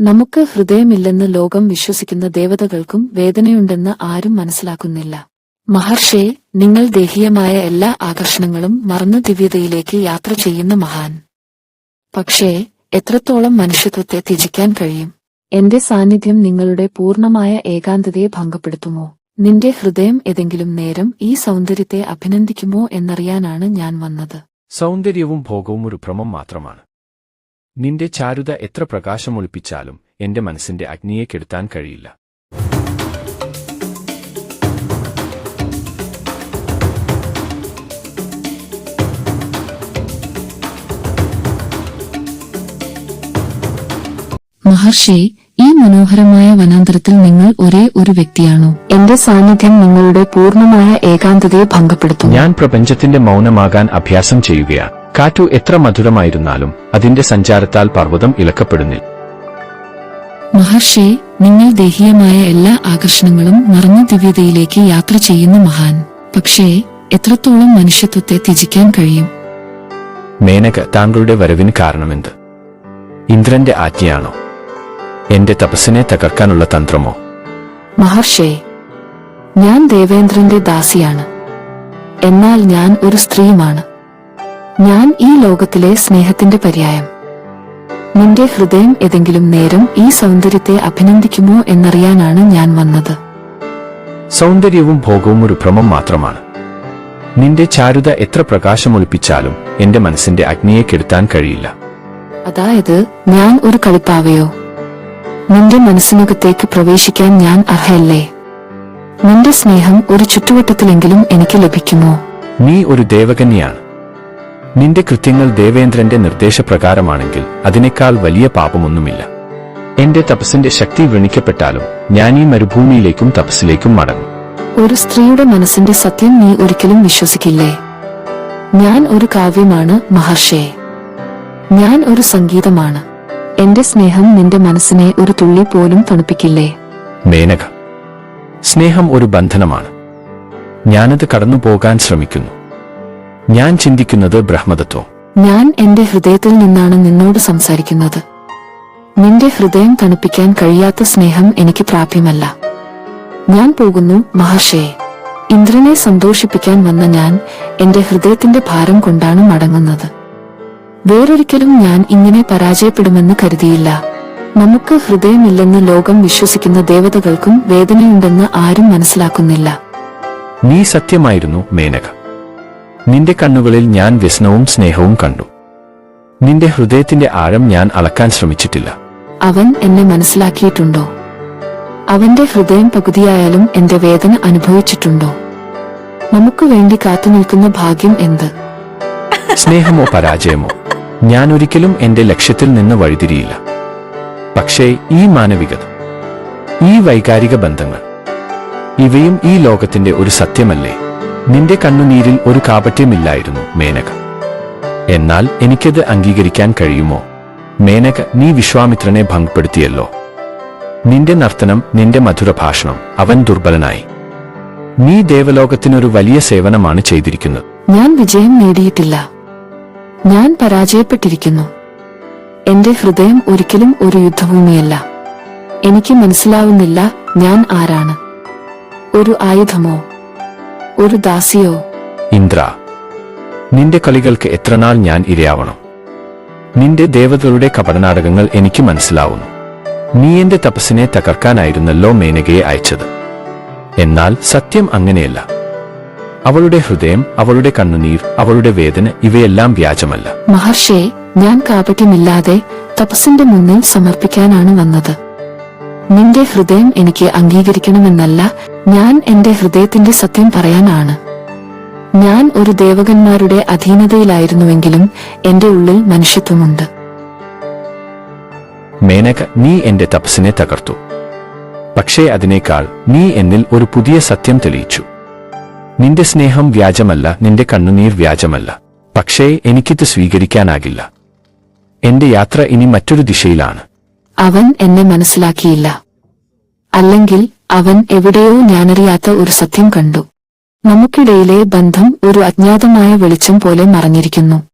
നമുക്ക് ഹൃദയമില്ലെന്ന് ലോകം വിശ്വസിക്കുന്ന ദേവതകൾക്കും വേദനയുണ്ടെന്ന് ആരും മനസ്സിലാക്കുന്നില്ല. മഹർഷേ നിങ്ങൾ ദേഹീയമായ എല്ലാ ആകർഷണങ്ങളും മറന്ന ദിവ്യതയിലേക്ക് യാത്ര ചെയ്യുന്ന മഹാൻ. പക്ഷേ എത്രത്തോളം മനുഷ്യത്വത്തെ ത്യജിക്കാൻ കഴിയും? എന്റെ സാന്നിധ്യം നിങ്ങളുടെ പൂർണമായ ഏകാന്തതയെ ഭംഗപ്പെടുത്തുമോ? നിന്റെ ഹൃദയം ഏതെങ്കിലും നേരം ഈ സൗന്ദര്യത്തെ അഭിനന്ദിക്കുമോ എന്നറിയാനാണ് ഞാൻ വന്നത്. സൗന്ദര്യവും ഭോഗവും ഒരു ഭ്രമം മാത്രമാണ്. നിന്റെ ചാരുത എത്ര പ്രകാശമൊളിപ്പിച്ചാലും എന്റെ മനസ്സിന്റെ അഗ്നിയെ കെടുത്താൻ കഴിയില്ല. മഹർഷി ഈ മനോഹരമായ വനാന്തരത്തിൽ നിങ്ങൾ ഒരേ ഒരു വ്യക്തിയാണോ? എന്റെ സാന്നിധ്യം നിങ്ങളുടെ പൂർണമായ ഏകാന്തതയെ ഭംഗപ്പെടുത്തും ഞാൻ പ്രപഞ്ചത്തിന്റെ മൗനമാകാൻ അഭ്യാസം ചെയ്യുകയാണ്. കാറ്റു എത്ര മധുരമായിരുന്നാലും അതിന്റെ സഞ്ചാരത്താൽ പർവതം ഇളക്കപ്പെടുന്നില്ല. മഹർഷി നിങ്ങൾ ദേഹീയമായ എല്ലാ ആകർഷണങ്ങളും നിറഞ്ഞ ദിവ്യതയിലേക്ക് യാത്ര ചെയ്യുന്ന മഹാൻ. പക്ഷേ എത്രത്തോളം മനുഷ്യത്വത്തെ ത്യജിക്കാൻ കഴിയും? മേനക താങ്കളുടെ വരവിന് കാരണമെന്ത്? ഇന്ദ്രന്റെ ആജ്ഞയാണോ? എന്റെ തപസ്സിനെ തകർക്കാനുള്ള തന്ത്രമോ? മഹർഷേ ഞാൻ ദേവേന്ദ്രന്റെ ദാസിയാണ്. എന്നാൽ ഞാൻ ഒരു സ്ത്രീയുമാണ്. ഞാൻ ഈ ലോകത്തിലെ സ്നേഹത്തിന്റെ പര്യായം. നിന്റെ ഹൃദയം ഏതെങ്കിലും നേരം ഈ സൗന്ദര്യത്തെ അഭിനന്ദിക്കുമോ എന്നറിയാനാണ് ഞാൻ വന്നത്. സൗന്ദര്യവും ഭോഗവും ഒരു ഭ്രമം മാത്രമാണ്. നിന്റെ ചാരുത എത്ര പ്രകാശമൊളിപ്പിച്ചാലും എന്റെ മനസ്സിന്റെ അഗ്നിയെ കെടുത്താൻ കഴിയില്ല. അതായത് ഞാൻ ഒരു കളിപ്പാവയോ? നിന്റെ മനസ്സിനകത്തേക്ക് പ്രവേശിക്കാൻ ഞാൻ അർഹയല്ലേ? നിന്റെ സ്നേഹം ഒരു ചുറ്റുവട്ടത്തിലെങ്കിലും എനിക്ക് ലഭിക്കുമോ? നീ ഒരു ദേവകന്യാണ്. നിന്റെ കൃത്യങ്ങൾ ദേവേന്ദ്രന്റെ നിർദ്ദേശപ്രകാരമാണെങ്കിൽ അതിനേക്കാൾ വലിയ പാപമൊന്നുമില്ല. എന്റെ തപസ്സിന്റെ ശക്തി വ്രണിക്കപ്പെട്ടാലും ഞാൻ ഈ മരുഭൂമിയിലേക്കും തപസ്സിലേക്കും മടങ്ങും. ഒരു സ്ത്രീയുടെ മനസ്സിന്റെ സത്യം നീ ഒരിക്കലും വിശ്വസിക്കില്ലേ? ഞാൻ ഒരു കാവ്യമാണ് മഹർഷേ. ഞാൻ ഒരു സംഗീതമാണ്. എന്റെ സ്നേഹം നിന്റെ മനസ്സിനെ ഒരു തുള്ളി പോലും തണുപ്പിക്കില്ലേ? മേനക സ്നേഹം ഒരു ബന്ധനമാണ്. ഞാനത് കടന്നു പോകാൻ ശ്രമിക്കുന്നു. ഞാൻ ചിന്തിക്കുന്നത് ബ്രഹ്മതത്വം ഞാൻ എന്റെ ഹൃദയത്തിൽ നിന്നാണ് നിന്നോട് സംസാരിക്കുന്നത്. നിന്റെ ഹൃദയം തണുപ്പിക്കാൻ കഴിയാത്ത സ്നേഹം എനിക്ക് പ്രാപ്യമല്ല. ഞാൻ പോകുന്നു മഹർഷേ. ഇന്ദ്രനെ സന്തോഷിപ്പിക്കാൻ വന്ന ഞാൻ എന്റെ ഹൃദയത്തിന്റെ ഭാരം കൊണ്ടാണ് മടങ്ങുന്നത്. വേറൊരിക്കലും ഞാൻ ഇങ്ങനെ പരാജയപ്പെടുമെന്ന് കരുതിയില്ല. നമുക്ക് ഹൃദയമില്ലെന്ന് ലോകം വിശ്വസിക്കുന്ന ദേവതകൾക്കും വേദനയുണ്ടെന്ന് ആരും മനസ്സിലാക്കുന്നില്ല. നീ സത്യമായിരുന്നു മേനക. നിന്റെ കണ്ണുകളിൽ ഞാൻ വ്യസനവും സ്നേഹവും കണ്ടു. നിന്റെ ഹൃദയത്തിന്റെ ആഴം ഞാൻ അളക്കാൻ ശ്രമിച്ചിട്ടില്ല. അവൻ എന്നെ മനസ്സിലാക്കിയിട്ടുണ്ടോ? അവന്റെ ഹൃദയം പകുതിയായാലും എന്റെ വേദന അനുഭവിച്ചിട്ടുണ്ടോ? നമുക്ക് വേണ്ടി കാത്തുനിൽക്കുന്ന ഭാഗ്യം എന്ത്? സ്നേഹമോ പരാജയമോ? ഞാൻ ഒരിക്കലും എന്റെ ലക്ഷ്യത്തിൽ നിന്ന് വഴിതിരിയില്ല. പക്ഷേ ഈ മാനവികത ഈ വൈകാരിക ബന്ധങ്ങൾ ഇവയും ഈ ലോകത്തിന്റെ ഒരു സത്യമല്ലേ? നിന്റെ കണ്ണുനീരിൽ ഒരു കാപട്യമില്ലായിരുന്നു മേനക. എന്നാൽ എനിക്കത് അംഗീകരിക്കാൻ കഴിയുമോ? മേനക നീ വിശ്വാമിത്രനെ ഭംഗപ്പെടുത്തിയല്ലോ. നിന്റെ നർത്തനം നിന്റെ മധുരഭാഷണം അവൻ ദുർബലനായി. നീ ദേവലോകത്തിനൊരു വലിയ സേവനമാണ് ചെയ്തിരിക്കുന്നത്. ഞാൻ വിജയം നേടിയിട്ടില്ല. ഞാൻ പരാജയപ്പെട്ടിരിക്കുന്നു. എന്റെ ഹൃദയം ഒരിക്കലും ഒരു യുദ്ധഭൂമിയല്ല. എനിക്ക് മനസ്സിലാവുന്നില്ല ഞാൻ ആരാണ്. ഒരു ആയുധമോ? ഒരു ദാസിയോ? ഇന്ദ്ര നിന്റെ കളികൾക്ക് എത്രനാൾ ഞാൻ ഇരയാവണം? നിന്റെ ദേവതകളുടെ കപടനാടകങ്ങൾ എനിക്ക് മനസ്സിലാവുന്നു. നീ എന്റെ തപസ്സിനെ തകർക്കാനായിരുന്നല്ലോ മേനകയെ അയച്ചത്. എന്നാൽ സത്യം അങ്ങനെയല്ല. അവളുടെ ഹൃദയം അവളുടെ കണ്ണുനീർ അവളുടെ വേദന ഇവയെല്ലാം വ്യാജമല്ല. മഹർഷേ ഞാൻ കാപട്യമില്ലാതെ തപസ്സിന്റെ മുന്നിൽ സമർപ്പിക്കാനാണ് വന്നത്. നിന്റെ ഹൃദയം എനിക്ക് അംഗീകരിക്കണമെന്നല്ല ഞാൻ എന്റെ ഹൃദയത്തിന്റെ സത്യം പറയാനാണ്. ഞാൻ ഒരു ദേവകന്മാരുടെ അധീനതയിലായിരുന്നുവെങ്കിലും എന്റെ ഉള്ളിൽ മനുഷ്യത്വമുണ്ട്. മേനക നീ എന്റെ തപസ്സിനെ തകർത്തു. പക്ഷേ അതിനേക്കാൾ നീ എന്നിൽ ഒരു പുതിയ സത്യം തെളിയിച്ചു. നിന്റെ സ്നേഹം വ്യാജമല്ല നിന്റെ കണ്ണുനീർ വ്യാജമല്ല. പക്ഷേ എനിക്കിത് സ്വീകരിക്കാനാകില്ല. എന്റെ യാത്ര ഇനി മറ്റൊരു ദിശയിലാണ്. അവൻ എന്നെ മനസ്സിലാക്കിയില്ല. അല്ലെങ്കിൽ അവൻ എവിടെയോ ഞാനറിയാത്ത ഒരു സത്യം കണ്ടു. നമുക്കിടയിലെ ബന്ധം ഒരു അജ്ഞാതമായ വെളിച്ചം പോലെ മറഞ്ഞിരിക്കുന്നു.